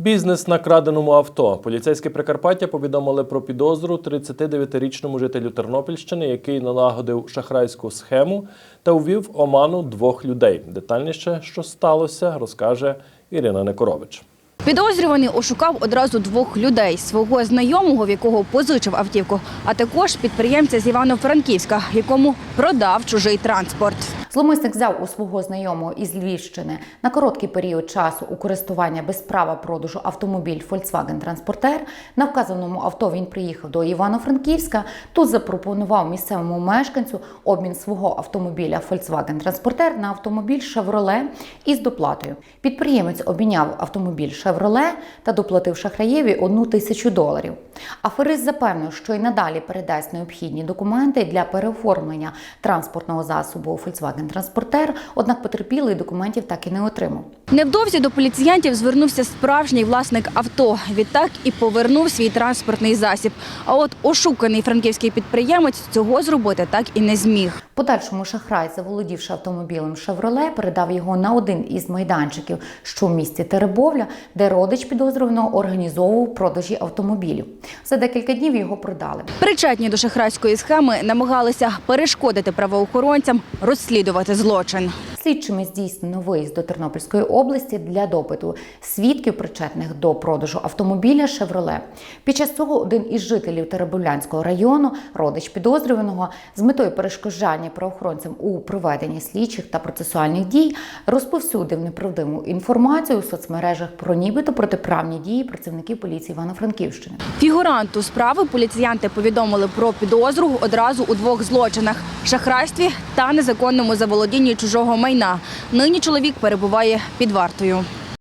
Бізнес на краденому авто. Поліцейське Прикарпаття повідомили про підозру 39-річному жителю Тернопільщини, який налагодив шахрайську схему та увів оману двох людей. Детальніше, що сталося, розкаже Ірина Некорович. Підозрюваний ошукав одразу двох людей: свого знайомого, в якого позичив автівку, а також підприємця з Івано-Франківська, якому продав чужий транспорт. Зломисник взяв у свого знайомого із Львівщини на короткий період часу у користування без права продажу автомобіль Volkswagen Transporter. На вказаному авто він приїхав до Івано-Франківська. Тут запропонував місцевому мешканцю обмін свого автомобіля Volkswagen Transporter на автомобіль Chevrolet із доплатою. Підприємець обміняв автомобіль Chevrolet та доплатив шахраєві одну тисячу доларів. Аферист запевнив, що й надалі передасть необхідні документи для переоформлення транспортного засобу Volkswagen Transporter, однак потерпілий документів так і не отримав. Невдовзі до поліціянтів звернувся справжній власник авто. Відтак і повернув свій транспортний засіб. А от ошуканий франківський підприємець цього зробити так і не зміг. Подальшому шахрай, заволодівши автомобілем Chevrolet, передав його на один із майданчиків, що в місті Теребовля, де родич підозрюваного організовував продажі автомобілів. За декілька днів його продали. Причетні до шахрайської схеми намагалися перешкодити правоохоронцям розслідувати злочин. Слідчими здійснено виїзд до Тернопільської області для допиту свідків, причетних до продажу автомобіля «Шевроле». Під час цього один із жителів Теребовлянського району, родич підозрюваного, з метою перешкоджання правоохоронцям у проведенні слідчих та процесуальних дій розповсюдив неправдиву інформацію у соцмережах про нібито протиправні дії працівників поліції Івано-Франківщини. Фігуранту справи поліціянти повідомили про підозру одразу у двох злочинах шахрайстві та незаконному заволодінні чужого майна. Нині чоловік перебуває під вартою.